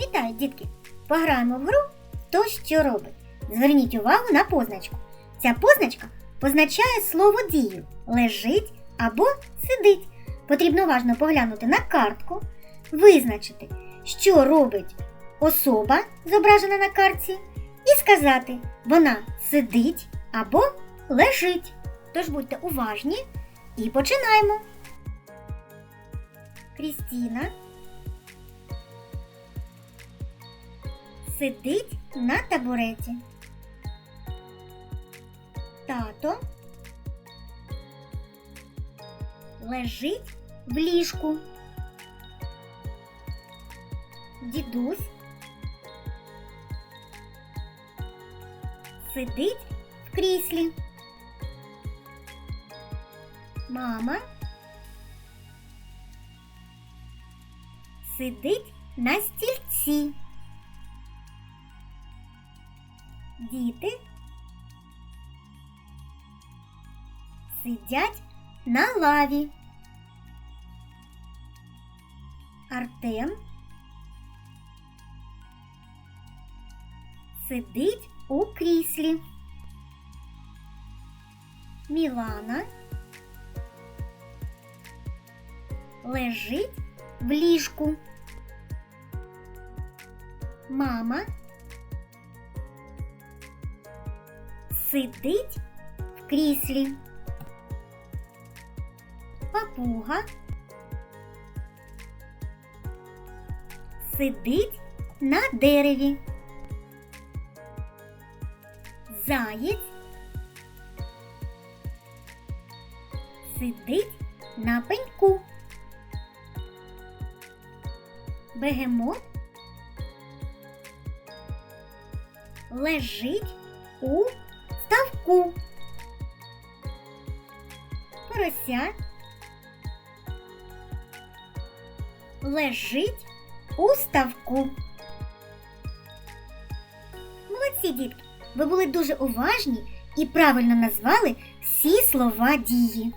Вітаю, дітки! Пограємо в гру Хто що робить. Зверніть увагу на позначку. Ця позначка позначає слово дію лежить або сидить. Потрібно уважно поглянути на картку, визначити, що робить особа, зображена на картці, і сказати, вона сидить або лежить. Тож будьте уважні і починаємо. Крістіна сидить на табуреті. Тато лежить в ліжку. Дідусь сидить в кріслі. Мама сидить на стільці. Діти сидять на лаві. Артем сидить у кріслі. Мілана лежить в ліжку. Мама сидить в кріслі. Папуга сидить на дереві. Заєць сидить на пеньку. Бегемот лежить у ставку. Порося лежить у ставку. Молодці, дітки! Ви були дуже уважні і правильно назвали всі слова дії.